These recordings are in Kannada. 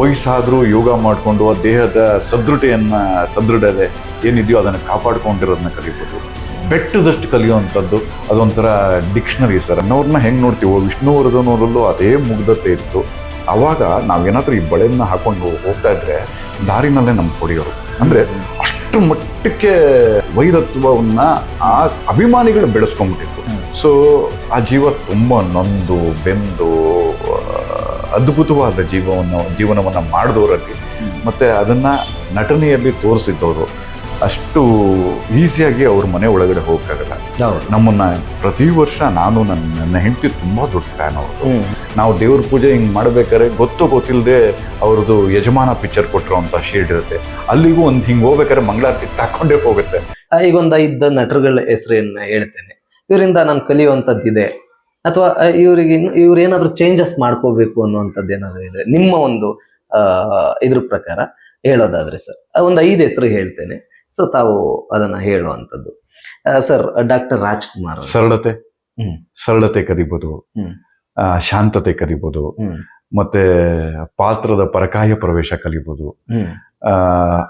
ವಯಸ್ಸಾದ್ರೂ ಯೋಗ ಮಾಡಿಕೊಂಡು ಆ ದೇಹದ ಸದೃಢತೆಯನ್ನು ಸದೃಢತೆ ಏನಿದೆಯೋ ಅದನ್ನು ಕಾಪಾಡ್ಕೊಂಡಿರೋದನ್ನ ಕಲಿಬೋದು. ಬೆಟ್ಟದಷ್ಟು ಕಲಿಯುವಂಥದ್ದು ಅದೊಂಥರ ಡಿಕ್ಷನರಿ ಸರ್. ಅನ್ನೋರನ್ನ ಹೆಂಗೆ ನೋಡ್ತೀವೋ ವಿಷ್ಣುವರ್ಧನವರಲ್ಲೂ ಅದೇ ಮುಗ್ಧತೆ ಇತ್ತು. ಆವಾಗ ನಾವೇನಾದರೂ ಈ ಬಳೆಯನ್ನು ಹಾಕೊಂಡು ಹೋಗ್ತಾ ಇದ್ರೆ ದಾರಿನಲ್ಲೇ ನಮ್ಗೆ ಕೊಡಿಯೋರು ಅಂದರೆ ಅಷ್ಟು ಮಟ್ಟಕ್ಕೆ ವೈರತ್ವವನ್ನು ಆ ಅಭಿಮಾನಿಗಳು ಬೆಳೆಸ್ಕೊಂಡ್ಬಿಟ್ಟಿತ್ತು. ಸೊ ಆ ಜೀವ ತುಂಬ ನೊಂದು ಬೆಂದು ಅದ್ಭುತವಾದ ಜೀವವನ್ನು ಜೀವನವನ್ನು ಮಾಡಿದವರಲ್ಲಿ. ಮತ್ತು ಅದನ್ನು ನಟನೆಯಲ್ಲಿ ತೋರಿಸಿದ್ದವರು ಅಷ್ಟು ಈಸಿಯಾಗಿ ಅವ್ರ ಮನೆ ಒಳಗಡೆ ಹೋಗಕ್ಕಾಗಲ್ಲ. ನಮ್ಮನ್ನು ಪ್ರತಿ ವರ್ಷ ನಾನು ನನ್ನ ನನ್ನ ಹೆಂಡತಿ ತುಂಬ ದೊಡ್ಡ ಫ್ಯಾನ್ ಅವರು. ನಾವು ದೇವ್ರ ಪೂಜೆ ಹಿಂಗೆ ಮಾಡ್ಬೇಕಾದ್ರೆ ಗೊತ್ತು ಗೊತ್ತಿಲ್ಲದೆ ಅವ್ರದ್ದು ಯಜಮಾನ ಪಿಕ್ಚರ್ ಕೊಟ್ಟಿರೋಂಥ ಶೇಡ್ ಇರುತ್ತೆ. ಅಲ್ಲಿಗೂ ಒಂದು ಹಿಂಗೆ ಹೋಗ್ಬೇಕಾದ್ರೆ ಮಂಗಳಾರತಿ ತಾಕೊಂಡೇ ಹೋಗುತ್ತೆ. ಈಗ ಒಂದು ಐದು ನಟರುಗಳ ಹೆಸರನ್ನ ಹೇಳ್ತೇನೆ. ಇವರಿಂದ ನಾನು ಕಲಿಯುವಂಥದ್ದಿದೆ. ಅಥವಾ ಇವರಿಗೆ ಇವ್ರು ಏನಾದರೂ ಚೇಂಜಸ್ ಮಾಡ್ಕೋಬೇಕು ಅನ್ನುವಂಥದ್ದು ಏನಾದರೂ ಇದ್ರೆ ನಿಮ್ಮ ಒಂದು ಇದ್ರ ಪ್ರಕಾರ ಹೇಳೋದಾದ್ರೆ ಸರ್. ಒಂದು ಐದು ಹೆಸರು ಹೇಳ್ತೇನೆ. ಸೊ ತಾವು ಅದನ್ನ ಹೇಳುವಂಥದ್ದು. ಸರ್ ಡಾಕ್ಟರ್ ರಾಜ್ಕುಮಾರ್ ಸರಳತೆ. ಸರಳತೆ ಕಲಿಬೋದು ಹ್ಮ್. ಶಾಂತತೆ ಕಲಿಬೋದು ಹ್ಮ್. ಮತ್ತೆ ಪಾತ್ರದ ಪರಕಾಯ ಪ್ರವೇಶ ಕಲಿಬೋದು.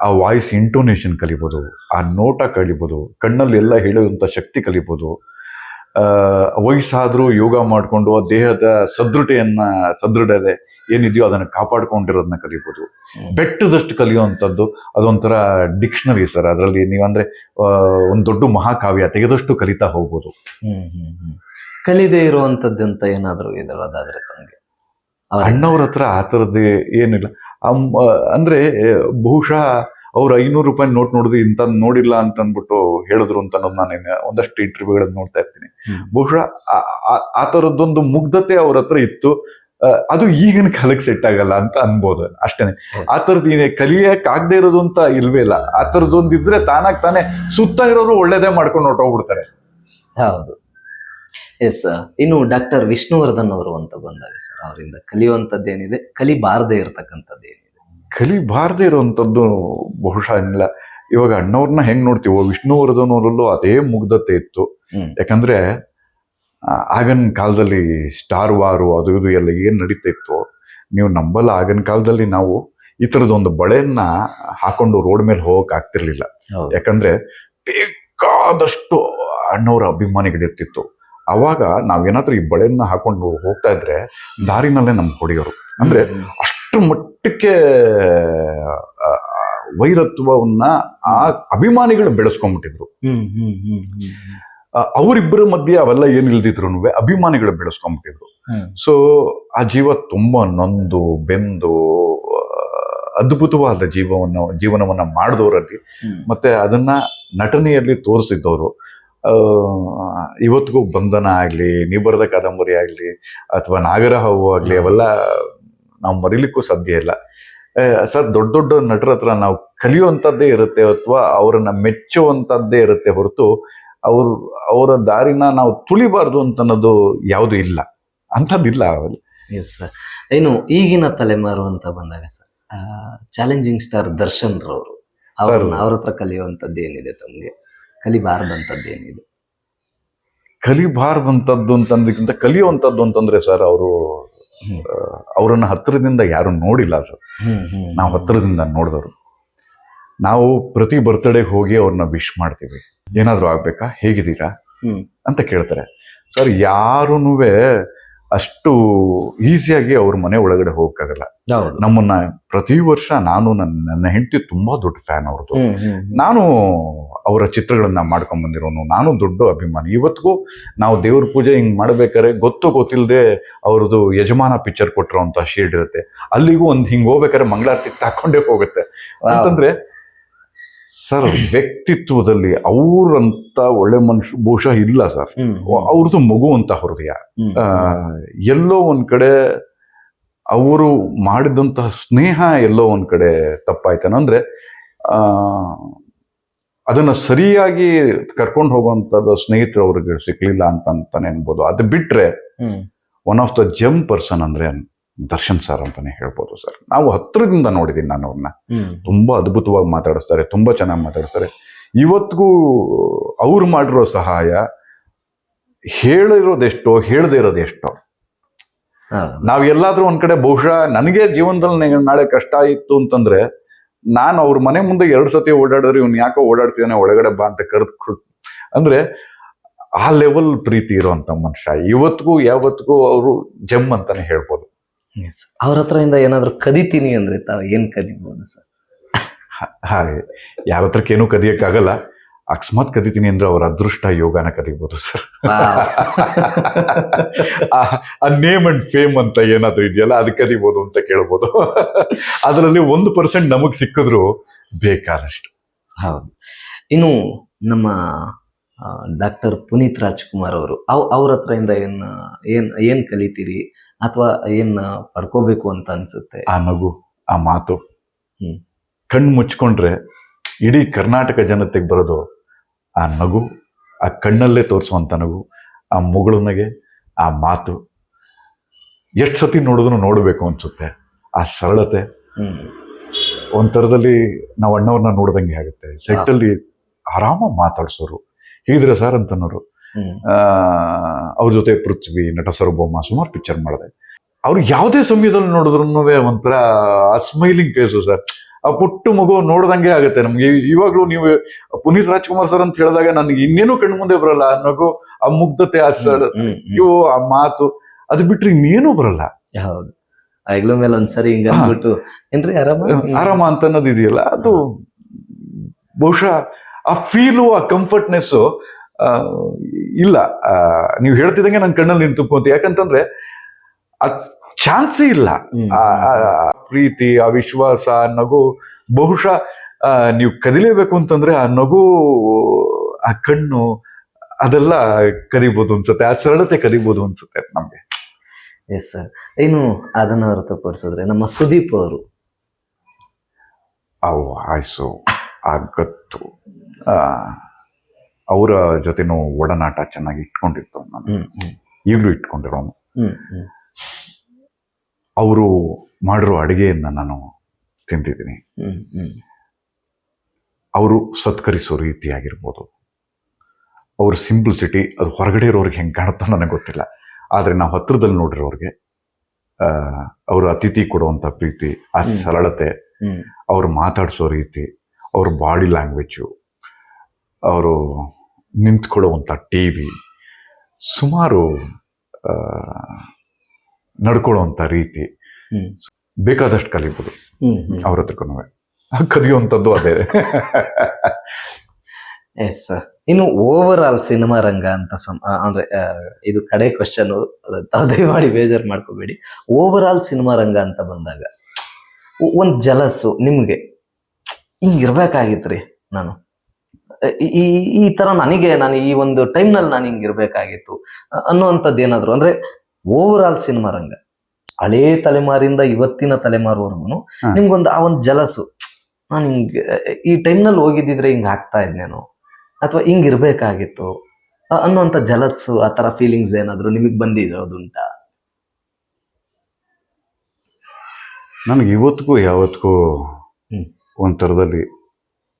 ಆ, ವಾಯ್ಸ್ ಇಂಟೋನೇಷನ್ ಕಲಿಬೋದು. ಆ ನೋಟ ಕಲಿಬೋದು. ಕಣ್ಣಲ್ಲಿ ಎಲ್ಲ ಹೇಳುವಂತ ಶಕ್ತಿ ಕಲಿಬೋದು. ವಯಸ್ಸಾದ್ರೂ ಯೋಗ ಮಾಡಿಕೊಂಡು ದೇಹದ ಸದೃಢತೆಯನ್ನ ಸದೃಢತೆ ಏನಿದೆಯೋ ಅದನ್ನು ಕಾಪಾಡ್ಕೊಂಡಿರೋದನ್ನ ಕಲಿಬೋದು. ಬೆಟ್ಟದಷ್ಟು ಕಲಿಯುವಂಥದ್ದು ಅದೊಂಥರ ಡಿಕ್ಷನರಿ ಸರ್. ಅದರಲ್ಲಿ ನೀವಂದರೆ ಒಂದು ದೊಡ್ಡ ಮಹಾಕಾವ್ಯ ತೆಗೆದಷ್ಟು ಕಲಿತಾ ಹೋಗ್ಬೋದು. ಕಲಿದೇ ಇರುವಂಥದ್ದು ಅಂತ ಏನಾದರೂ ಇದರದಾದರೆ ತಮಗೆ. ಅಣ್ಣವ್ರ ಹತ್ರ ಆ ಥರದ್ದು ಏನಿಲ್ಲ. ಅಂದ್ರೆ ಬಹುಶಃ ಅವ್ರು ಐನೂರು ರೂಪಾಯಿ ನೋಟ್ ನೋಡಿದ್ರು ಇಂತ ನೋಡಿಲ್ಲ ಅಂತ ಅಂದ್ಬಿಟ್ಟು ಹೇಳಿದ್ರು ಅಂತ ಅನ್ನೋದು ನಾನು ಒಂದಷ್ಟು ಇಂಟರ್ವ್ಯೂಗಳನ್ನ ನೋಡ್ತಾ ಇರ್ತೀನಿ. ಬಹುಶಃ ಆ- ಥರದ್ದೊಂದು ಮುಗ್ಧತೆ ಅವ್ರ ಹತ್ರ ಇತ್ತು. ಅದು ಈಗಿನ ಕಾಲಕ್ಕೆ ಸೆಟ್ ಆಗಲ್ಲ ಅಂತ ಅನ್ಬೋದು ಅಷ್ಟೇನೆ. ಆ ಥರದ್ದು ಏನೇ ಕಲಿಯಕ್ಕೆ ಆಗದೆ ಇರೋದು ಅಂತ ಇಲ್ವೇ ಇಲ್ಲ. ಆ ಥರದ್ದೊಂದು ಇದ್ರೆ ತಾನಾಗ್ ತಾನೇ ಸುತ್ತ ಇರೋರು ಒಳ್ಳೇದೇ ಮಾಡ್ಕೊಂಡು ಹೊಟ್ಟೋಗ್ಬಿಡ್ತಾರೆ ಹೌದು. ಎಸ್ ಇನ್ನು ಡಾಕ್ಟರ್ ವಿಷ್ಣುವರ್ಧನ್ ಅವರು ಅಂತ ಬಂದಾಗ ಸರ್ ಅವರಿಂದ ಕಲಿಯುವಂಥದ್ದೇನಿದೆ? ಏನಿದೆ ಇರತಕ್ಕಂಥದ್ದೇನಿದೆ? ಕಲಿಬಾರ್ದೇ ಇರುವಂಥದ್ದು ಬಹುಶಃ ಏನಿಲ್ಲ ಇವಾಗ ಅಣ್ಣವ್ರನ್ನ ಹೆಂಗೆ ನೋಡ್ತೀವೋ ವಿಷ್ಣುವರ್ಧನವರಲ್ಲೂ ಅದೇ ಮುಗ್ಧತೆ ಇತ್ತು. ಯಾಕಂದ್ರೆ ಆಗಿನ ಕಾಲದಲ್ಲಿ ಸ್ಟಾರ್ ವಾರು ಅದು ಇದು ಎಲ್ಲ ಏನು ನಡೀತಾ ಇತ್ತು ನೀವು ನಂಬಲ್ಲ ಆಗಿನ ಕಾಲದಲ್ಲಿ ನಾವು ಈ ಥರದೊಂದು ಬಳೆಯನ್ನ ಹಾಕೊಂಡು ರೋಡ್ ಮೇಲೆ ಹೋಗಕ್ಕೆ ಆಗ್ತಿರ್ಲಿಲ್ಲ. ಯಾಕಂದ್ರೆ ಬೇಕಾದಷ್ಟು ಅಣ್ಣವರ ಅಭಿಮಾನಿಗಳಿರ್ತಿತ್ತು. ಅವಾಗ ನಾವೇನಾದ್ರೂ ಈ ಬಳೆಯನ್ನ ಹಾಕೊಂಡು ಹೋಗ್ತಾ ಇದ್ರೆ ದಾರಿನಲ್ಲೇ ನಮ್ಗೆ ಹೊಡೆಯೋರು. ಅಂದ್ರೆ ಅಷ್ಟು ಮಟ್ಟಕ್ಕೆ ವೈರತ್ವವನ್ನ ಆ ಅಭಿಮಾನಿಗಳು ಬೆಳೆಸ್ಕೊಂಡ್ಬಿಟ್ಟಿದ್ರು. ಅವರಿಬ್ಬರ ಮಧ್ಯೆ ಅವೆಲ್ಲ ಏನ್ ಇಲ್ದಿದ್ರು ಅಭಿಮಾನಿಗಳು ಬೆಳೆಸ್ಕೊಂಡ್ಬಿಟ್ಟಿದ್ರು. ಸೊ ಆ ಜೀವ ತುಂಬಾ ನೊಂದು ಬೆಂದು ಅದ್ಭುತವಾದ ಜೀವವನ್ನು ಜೀವನವನ್ನ ಮಾಡಿದವರಲ್ಲಿ ಮತ್ತೆ ಅದನ್ನ ನಟನೆಯಲ್ಲಿ ತೋರಿಸಿದ್ದವರು. ಇವತ್ತಿಗೂ ಬಂಧನ ಆಗ್ಲಿ ನಿಬರದ ಬರೆದ ಕಾದಂಬರಿ ಆಗ್ಲಿ ಅಥವಾ ನಾಗರ ಆಗಲಿ ಆಗ್ಲಿ ಅವೆಲ್ಲ ನಾವು ಮರಿಲಿಕ್ಕೂ ಸಾಧ್ಯ ಇಲ್ಲ. ಸರ್ ದೊಡ್ಡ ದೊಡ್ಡ ನಟರ ಹತ್ರ ನಾವು ಕಲಿಯುವಂಥದ್ದೇ ಇರುತ್ತೆ ಅಥವಾ ಅವರನ್ನು ಮೆಚ್ಚುವಂಥದ್ದೇ ಇರುತ್ತೆ ಹೊರತು ಅವರು ಅವರ ದಾರಿನ ನಾವು ತುಳಿಬಾರ್ದು ಅಂತ ಅನ್ನೋದು ಯಾವುದು ಇಲ್ಲ. ಅಂಥದ್ದಿಲ್ಲ ಅವರಲ್ಲಿ. ಎಸ್ ಸರ್ ಏನು ಈಗಿನ ತಲೆಮಾರು ಅಂತ ಬಂದಾಗ ಸರ್ ಚಾಲೆಂಜಿಂಗ್ ಸ್ಟಾರ್ ದರ್ಶನ್ ರವರು ಅವರು ಅವ್ರ ಹತ್ರ ಕಲಿಯುವಂಥದ್ದು ಏನಿದೆ ತಮಗೆ? ಕಲಿಬಾರ್ದಂಥದ್ದು ಏನಿದೆ ಕಲಿಬಾರ್ದಂಥದ್ದು ಅಂತಂದಕ್ಕಿಂತ ಕಲಿಯುವಂಥದ್ದು ಅಂತಂದ್ರೆ ಸರ್ ಅವರು. ಅವರನ್ನ ಹತ್ತಿರದಿಂದ ಯಾರು ನೋಡಿಲ್ಲ ಸರ್. ನಾವು ಹತ್ತಿರದಿಂದ ನೋಡಿದವರು. ನಾವು ಪ್ರತಿ ಬರ್ತ್ಡೇಗೆ ಹೋಗಿ ಅವ್ರನ್ನ ವಿಶ್ ಮಾಡ್ತೀವಿ. ಏನಾದರೂ ಆಗ್ಬೇಕಾ? ಹೇಗಿದ್ದೀರಾ. ಅಂತ ಕೇಳ್ತಾರೆ. ಸರ್ ಯಾರೂ ಅಷ್ಟು ಈಸಿಯಾಗಿ ಅವ್ರ ಮನೆ ಒಳಗಡೆ ಹೋಗಕ್ಕಾಗಲ್ಲ. ನಮ್ಮನ್ನ ಪ್ರತಿ ವರ್ಷ ನಾನು ನನ್ನ ನನ್ನ ಹೆಂಡತಿ ತುಂಬಾ ದೊಡ್ಡ ಫ್ಯಾನ್ ಅವ್ರದ್ದು. ನಾನು ಅವರ ಚಿತ್ರಗಳನ್ನ ಮಾಡ್ಕೊಂಡ್ ಬಂದಿರೋನು ನಾನು ದೊಡ್ಡ ಅಭಿಮಾನಿ. ಇವತ್ತಿಗೂ ನಾವು ದೇವ್ರ ಪೂಜೆ ಹಿಂಗ್ ಮಾಡ್ಬೇಕಾದ್ರೆ ಗೊತ್ತು ಗೊತ್ತಿಲ್ಲದೆ ಅವ್ರದ್ದು ಯಜಮಾನ ಪಿಕ್ಚರ್ ಕೊಟ್ಟಿರೋಂಥ ಶೇಡ್ ಇರುತ್ತೆ. ಅಲ್ಲಿಗೂ ಒಂದ್ ಹಿಂಗ್ ಹೋಗ್ಬೇಕಾದ್ರೆ ಮಂಗಳಾರತಿ ತಾಕೊಂಡೇ ಹೋಗುತ್ತೆ. ಅಂತಂದ್ರೆ ಸರ್ ವ್ಯಕ್ತಿತ್ವದಲ್ಲಿ ಅವ್ರಂತ ಒಳ್ಳೆ ಮನುಷ್ಯ ಬಹುಶಃ ಇಲ್ಲ ಸರ್. ಅವ್ರದ್ದು ಮಗು ಅಂತ ಹೃದಯ. ಎಲ್ಲೋ ಒಂದ್ ಕಡೆ ಅವರು ಮಾಡಿದಂತಹ ಸ್ನೇಹ ಎಲ್ಲೋ ಒಂದ್ ಕಡೆ ತಪ್ಪಾಯ್ತಾನ ಅಂದ್ರೆ ಆ ಅದನ್ನ ಸರಿಯಾಗಿ ಕರ್ಕೊಂಡು ಹೋಗುವಂಥದ್ದು ಸ್ನೇಹಿತರು ಅವ್ರಿಗೆ ಸಿಕ್ಲಿಲ್ಲ ಅಂತ ಅಂತಾನೆ ಅನ್ಬೋದು. ಅದು ಬಿಟ್ರೆ one of the gem person ಅಂದ್ರೆ ದರ್ಶನ್ ಸರ್ ಅಂತಾನೆ ಹೇಳ್ಬೋದು ಸರ್. ನಾವು ಹತ್ರದಿಂದ ನೋಡಿದ್ದೀನಿ ನಾನು ಅವ್ರನ್ನ ತುಂಬ ಅದ್ಭುತವಾಗಿ ಮಾತಾಡಿಸ್ತಾರೆ ತುಂಬಾ ಚೆನ್ನಾಗಿ ಮಾತಾಡಿಸ್ತಾರೆ. ಇವತ್ತಿಗೂ ಅವ್ರು ಮಾಡಿರೋ ಸಹಾಯ ಹೇಳಿರೋದೆಷ್ಟೋ ಹೇಳದೇ ಇರೋದೆಷ್ಟೋ ನಾವು ಎಲ್ಲಾದ್ರೂ ಒಂದ್ ಕಡೆ ಬಹುಶಃ ನನಗೆ ಜೀವನದಲ್ಲಿ ನಾಳೆ ಕಷ್ಟ ಇತ್ತು ಅಂತಂದ್ರೆ ನಾನು ಅವ್ರ ಮನೆ ಮುಂದೆ ಎರಡು ಸತಿ ಓಡಾಡಿದ್ರೆ ಇವ್ನು ಯಾಕೋ ಓಡಾಡ್ತಿದ್ದಾನೆ ಒಳಗಡೆ ಬಾ ಅಂತ ಕರೆದು ಅಂದ್ರೆ ಆ ಲೆವೆಲ್ ಪ್ರೀತಿ ಇರುವಂತ ಮನುಷ್ಯ. ಇವತ್ತಿಗೂ ಯಾವತ್ತಿಗೂ ಅವರು ಜಮ್ ಅಂತಾನೆ ಹೇಳ್ಬೋದು. ಅವ್ರ ಹತ್ರ ಇಂದ ಏನಾದ್ರು ಕದಿತೀನಿ ಅಂದ್ರೆ ತಾವು ಏನ್ ಕದಿಬಹುದು ಸರ್? ಹಾಗೆ. ಯಾರ ಹತ್ರಕ್ಕೇನು ಕದಿಯೋಕ್ಕಾಗಲ್ಲ. ಅಕಸ್ಮಾತ್ ಕದಿತೀನಿ ಅಂದ್ರೆ ಅವ್ರ ಅದೃಷ್ಟ ಯೋಗನ ಕದಿಬೋದು ಸರ್. ಆ ನೇಮ್ ಅಂಡ್ ಫೇಮ್ ಅಂತ ಏನಾದ್ರು ಇದೆಯಲ್ಲ ಅದು ಕದಿಬೋದು ಅಂತ ಕೇಳ್ಬೋದು. ಅದರಲ್ಲಿ ಒಂದು ಪರ್ಸೆಂಟ್ ನಮಗ್ ಸಿಕ್ಕಿದ್ರು ಬೇಕಾದಷ್ಟು. ಹೌದು. ಇನ್ನು ನಮ್ಮ ಡಾಕ್ಟರ್ ಪುನೀತ್ ರಾಜ್ಕುಮಾರ್ ಅವರು. ಅವ್ ಅವ್ರ ಹತ್ರ ಇಂದ ಏನ್ ಏನ್ ಏನ್ ಕಲಿತೀರಿ? ಅಥವಾ ಏನ್ ಪಡ್ಕೋಬೇಕು ಅಂತ ಅನ್ಸುತ್ತೆ? ಆ ನಗು ಆ ಮಾತು. ಕಣ್ಣು ಮುಚ್ಕೊಂಡ್ರೆ ಇಡೀ ಕರ್ನಾಟಕ ಜನತೆಗೆ ಬರೋದು ಆ ನಗು ಆ ಕಣ್ಣಲ್ಲೇ ತೋರಿಸುವಂಥ ನಗು ಆ ಮುಗುಳುನಗೆ ಆ ಮಾತು. ಎಷ್ಟು ಸತಿ ನೋಡಿದ್ರು ನೋಡಬೇಕು ಅನ್ಸುತ್ತೆ. ಆ ಸರಳತೆ. ಒಂಥರದಲ್ಲಿ ನಾವು ಅಣ್ಣವ್ರನ್ನ ನೋಡ್ದಂಗೆ ಆಗುತ್ತೆ. ಸೆಟ್ಟಲ್ಲಿ ಆರಾಮಾಗಿ ಮಾತಾಡ್ಸೋರು. ಹೀಗಿದ್ರೆ ಸರ್ ಅಂತನೋರು. ಅವ್ರ ಜೊತೆ ಪೃಥ್ವಿ ನಟ ಸರ್ವಭೌಮ ಸುಮಾರು ಪಿಕ್ಚರ್ ಮಾಡಿದೆ. ಅವ್ರು ಯಾವುದೇ ಸಮಯದಲ್ಲಿ ನೋಡಿದ್ರು ಒಂಥರ ಸ್ಮೈಲಿಂಗ್ ಫೇಸು ಸರ್. ಆ ಪುಟ್ಟು ಮಗು ನೋಡ್ದಂಗೆ ಆಗುತ್ತೆ ನಮ್ಗೆ. ಇವಾಗಲೂ ನೀವು ಪುನೀತ್ ರಾಜ್ಕುಮಾರ್ ಸರ್ ಅಂತ ಹೇಳಿದಾಗ ನನಗೆ ಇನ್ನೇನು ಕಣ್ಣು ಮುಂದೆ ಬರಲ್ಲ ಆ ನಗು ಆ ಮುಗ್ಧತೆ ಆ. ಅಯ್ಯೋ ಆ ಮಾತು. ಅದು ಬಿಟ್ರೆ ಇನ್ನೇನು ಬರಲ್ಲ. ಹೌದು. ಆಗ್ಲೂ ಮೇಲೆ ಒಂದ್ಸರಿ ಹಿಂಗ. ಅಂದ್ಬಿಟ್ಟು ಏನ್ರಿ ಆರಾಮ? ಆರಾಮ ಅಂತ ಅನ್ನೋದು ಇದೆಯಲ್ಲ ಅದು ಬಹುಶಃ ಆ ಫೀಲು ಆ ಕಂಫರ್ಟ್ನೆಸ್ಸು ಇಲ್ಲ. ನೀವು ಹೇಳ್ತಿದ್ದಂಗೆ ನನ್ನ ಕಣ್ಣಲ್ಲಿ ನಿಂತು ಅಂತ ಯಾಕಂತಂದ್ರೆ ಅದ್ ಚಾನ್ಸೇ ಇಲ್ಲ. ಪ್ರೀತಿ ಆ ವಿಶ್ವಾಸ ಆ ನಗು ಬಹುಶಃ ನೀವು ಕದಿಲೇಬೇಕು ಅಂತಂದ್ರೆ ಆ ನಗು ಆ ಕಣ್ಣು ಅದೆಲ್ಲ ಕದಿಬಹುದು ಅನ್ಸುತ್ತೆ. ಆ ಸರಳತೆ ಕದಿಬಹುದು ಅನ್ಸುತ್ತೆ ನಮ್ಗೆ. ಎಸ್ ಸರ್ ಏನು ಅದನ್ನು ಹೊರತುಪಡಿಸಿದ್ರೆ ನಮ್ಮ ಸುದೀಪ್ ಅವರು. ಅವು ವಾಯ್ಸು ಆ ಗತ್ತು ಅವರ ಜೊತೆನೂ ಒಡನಾಟ ಚೆನ್ನಾಗಿ ಇಟ್ಕೊಂಡಿತ್ತು ನಾನು. ಈಗಲೂ ಇಟ್ಕೊಂಡಿರೋನು. ಅವರು ಮಾಡಿರೋ ಅಡುಗೆಯನ್ನ ನಾನು ತಿಂತಿದ್ದೀನಿ ಅವರು ಸತ್ಕರಿಸೋ ರೀತಿ ಆಗಿರ್ಬೋದು ಅವ್ರ ಸಿಂಪ್ಲಿಸಿಟಿ ಅದು ಹೊರಗಡೆ ಇರೋರಿಗೆ ಹೆಂಗೆ ಕಾಣುತ್ತೋ ನನಗೆ ಗೊತ್ತಿಲ್ಲ. ಆದರೆ ನಾವು ಹತ್ರದಲ್ಲಿ ನೋಡಿರೋರಿಗೆ ಅವರು ಅತಿಥಿ ಕೊಡುವಂಥ ಪ್ರೀತಿ ಆ. ಸರಳತೆ ಅವ್ರು ಮಾತಾಡಿಸೋ ರೀತಿ ಅವ್ರ ಬಾಡಿ ಲ್ಯಾಂಗ್ವೇಜು ಅವರು ನಿಂತ್ಕೊಳ್ಳುವಂಥ ಟಿ ವಿ ಸುಮಾರು ನಡ್ಕೊಳ್ಳುವಂಥ ರೀತಿ. ಬೇಕಾದಷ್ಟು ಕಲಿಬೋದು. ಅವ್ರ ಹತ್ರಕ್ಕೂ ಕಲಿಯುವಂಥದ್ದು ಅದೇ. ಎಸ್ ಸರ್ ಇನ್ನು ಓವರ್ ಆಲ್ ಸಿನಿಮಾ ರಂಗ ಅಂತ ಸಮ ಅಂದರೆ ಇದು ಕಡೆ ಕ್ವಶನ್ ಮಾಡಿ ಬೇಜಾರು ಮಾಡ್ಕೋಬೇಡಿ. ಓವರ್ ಆಲ್ ಸಿನಿಮಾ ರಂಗ ಅಂತ ಬಂದಾಗ ಒಂದು ಜಲಸು ಜಲಸ್ಸು ನಿಮ್ಗೆ ಹಿಂಗ್ ಇರ್ಬೇಕಾಗಿತ್ರಿ ನಾನು. ಈ- ಈ ತರ ನನಗೆ ನಾನು ಈ ಒಂದು ಟೈಮ್ನಲ್ಲಿ ನಾನು ಹಿಂಗಿರ್ಬೇಕಾಗಿತ್ತು ಅನ್ನುವಂಥದ್ದು ಏನಾದ್ರು ಅಂದ್ರೆ ಓವರ್ ಆಲ್ ಸಿನಿಮಾ ರಂಗ. ಹಳೇ ತಲೆಮಾರಿಂದ ಇವತ್ತಿನ ತಲೆಮಾರುವರೆಗೂ. ನಿಮ್ಗೊಂದು ಆ ಒಂದು ಜಲಸು. ನಾನು ಹಿಂಗೆ ಈ ಟೈಮ್ನಲ್ಲಿ ಹೋಗಿದ್ದಿದ್ರೆ ಹಿಂಗೆ ಆಗ್ತಾ ಇದ್ನೇನು ಅಥವಾ ಹಿಂಗಿರ್ಬೇಕಾಗಿತ್ತು ಅನ್ನುವಂಥ ಜಲತ್ಸು ಆ ತರ ಫೀಲಿಂಗ್ಸ್ ಏನಾದ್ರು ನಿಮಗೆ ಬಂದಿರೋದುಂಟಾ? ನನಗೆ ಇವತ್ತಿಗೂ ಯಾವತ್ತಿಗೂ ಒಂಥರದಲ್ಲಿ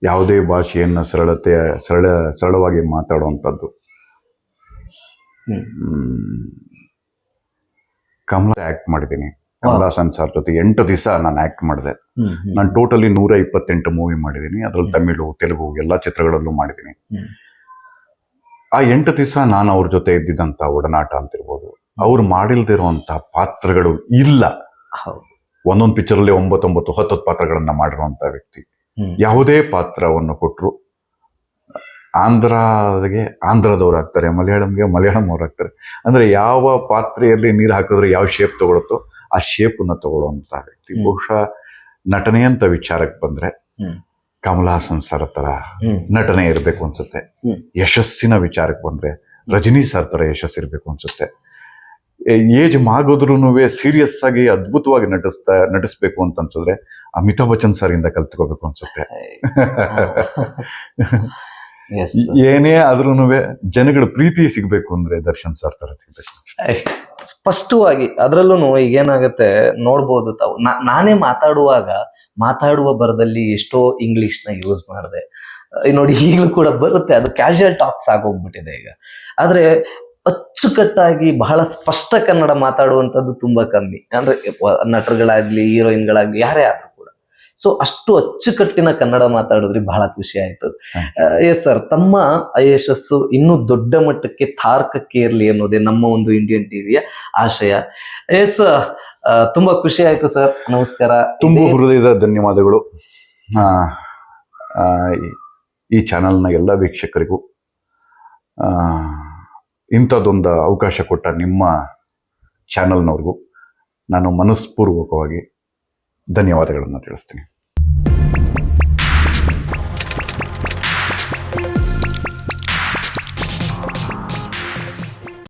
ಯಾವುದೇ ಭಾಷೆಯನ್ನು ಸರಳತೆ ಸರಳ ಸರಳವಾಗಿ ಮಾತಾಡುವಂಥದ್ದು. ಕಮಲ ಆ್ಯಕ್ಟ್ ಮಾಡಿದ್ದೀನಿ. ಕಮಲಾ ಸಂಸಾರ್ ಜೊತೆ ಎಂಟು ದಿವಸ ನಾನು ಆ್ಯಕ್ಟ್ ಮಾಡಿದೆ. ನಾನು ಟೋಟಲಿ ನೂರ ಇಪ್ಪತ್ತೆಂಟು ಮೂವಿ ಮಾಡಿದ್ದೀನಿ. ಅದರಲ್ಲಿ ತಮಿಳು ತೆಲುಗು ಎಲ್ಲ ಚಿತ್ರಗಳಲ್ಲೂ ಮಾಡಿದ್ದೀನಿ. ಆ ಎಂಟು ದಿವಸ ನಾನು ಅವ್ರ ಜೊತೆ ಇದ್ದಿದ್ದಂಥ ಒಡನಾಟ ಅಂತಿರ್ಬೋದು. ಅವ್ರು ಮಾಡಿಲ್ದಿರುವಂಥ ಪಾತ್ರಗಳು ಇಲ್ಲ. ಹೌದು. ಒಂದೊಂದು ಪಿಕ್ಚರಲ್ಲಿ ಒಂಬತ್ತೊಂಬತ್ತು ಹತ್ತತ್ತು ಪಾತ್ರಗಳನ್ನು ಮಾಡಿರುವಂಥ ವ್ಯಕ್ತಿ. ಯಾವುದೇ ಪಾತ್ರವನ್ನು ಕೊಟ್ಟರು ಆಂಧ್ರಗೆ ಆಂಧ್ರದವರಾಗ್ತಾರೆ ಮಲಯಾಳಂಗೆ ಮಲಯಾಳಂ ಅವ್ರು ಆಗ್ತಾರೆ. ಅಂದರೆ ಯಾವ ಪಾತ್ರೆಯಲ್ಲಿ ನೀರು ಹಾಕಿದ್ರೆ ಯಾವ ಶೇಪ್ ತಗೊಳುತ್ತೋ ಆ ಶೇಪನ್ನು ತಗೊಳ್ಳುವಂಥ ವ್ಯಕ್ತಿ. ಬಹುಶಃ ನಟನೆ ಅಂತ ವಿಚಾರಕ್ಕೆ ಬಂದರೆ. ಕಮಲಾ ಸನ್ಸಾರ ಥರ ನಟನೆ ಇರಬೇಕು ಅನ್ಸುತ್ತೆ. ಯಶಸ್ಸಿನ ವಿಚಾರಕ್ಕೆ ಬಂದರೆ ರಜನಿ ಸರ್ ಥರ ಯಶಸ್ಸಿರಬೇಕು ಅನ್ಸುತ್ತೆ. ಏಜ್ ಮಾಗೋದ್ರೂ ಸೀರಿಯಸ್ ಆಗಿ ಅದ್ಭುತವಾಗಿ ನಟಿಸ್ತಾ ನಟಿಸ್ಬೇಕು ಅಂತ ಅನ್ಸಿದ್ರೆ ಅಮಿತಾಬ್ ಬಚ್ಚನ್ ಸರ್ ಇಂದ ಕಲ್ತ್ಕೋಬೇಕು ಅನ್ಸುತ್ತೆ. ಎಸ್ ಏನೇ ಆದ್ರೂ ಜನಗಳ ಪ್ರೀತಿ ಸಿಗ್ಬೇಕು ಅಂದ್ರೆ ದರ್ಶನ್ ಸರ್ ತರ ಸಿಗ್ಬೇಕು ಸ್ಪಷ್ಟವಾಗಿ ಅದರಲ್ಲೂ ಈಗ ಏನಾಗುತ್ತೆ ನೋಡ್ಬೋದು ತಾವು. ನಾ- ನಾನೇ ಮಾತಾಡುವಾಗ ಮಾತಾಡುವ ಬರದಲ್ಲಿ ಎಷ್ಟೋ ಇಂಗ್ಲಿಷ್ನ ಯೂಸ್ ಮಾಡಿದೆ. ನೋಡಿ ಈಗಲೂ ಕೂಡ ಬರುತ್ತೆ. ಅದು ಕ್ಯಾಶುಯಲ್ ಟಾಕ್ಸ್ ಆಗೋಗ್ಬಿಟ್ಟಿದೆ ಈಗ. ಆದ್ರೆ ಅಚ್ಚುಕಟ್ಟಾಗಿ ಬಹಳ ಸ್ಪಷ್ಟ ಕನ್ನಡ ಮಾತಾಡುವಂಥದ್ದು ತುಂಬಾ ಕಮ್ಮಿ. ಅಂದ್ರೆ ನಟರುಗಳಾಗಲಿ ಹೀರೋಯಿನ್ಗಳಾಗಲಿ ಯಾರೇ ಆದರೂ ಕೂಡ. ಸೊ ಅಷ್ಟು ಅಚ್ಚುಕಟ್ಟಿನ ಕನ್ನಡ ಮಾತಾಡಿದ್ರೆ ಬಹಳ ಖುಷಿ ಆಯ್ತು ಎಸ್ ಸರ್ ತಮ್ಮ ಯಶಸ್ಸು ಇನ್ನೂ ದೊಡ್ಡ ಮಟ್ಟಕ್ಕೆ ತಾರ್ಕಕ್ಕೆ ಇರಲಿ ಅನ್ನೋದೇ ನಮ್ಮ ಒಂದು ಇಂಡಿಯನ್ ಟಿವಿಯ ಆಶಯ. ಎಸ್ ತುಂಬಾ ಖುಷಿ ಆಯಿತು ಸರ್ ನಮಸ್ಕಾರ. ತುಂಬ ಹೃದಯದ ಧನ್ಯವಾದಗಳು. ಈ ಚಾನಲ್ನ ಎಲ್ಲ ವೀಕ್ಷಕರಿಗೂ. ಆ, ಇಂಥದ್ದೊಂದು ಅವಕಾಶ ಕೊಟ್ಟ ನಿಮ್ಮ ಚಾನಲ್ನವ್ರಿಗೂ ನಾನು ಮನಸ್ಪೂರ್ವಕವಾಗಿ ಧನ್ಯವಾದಗಳನ್ನು ತಿಳಿಸ್ತೀನಿ.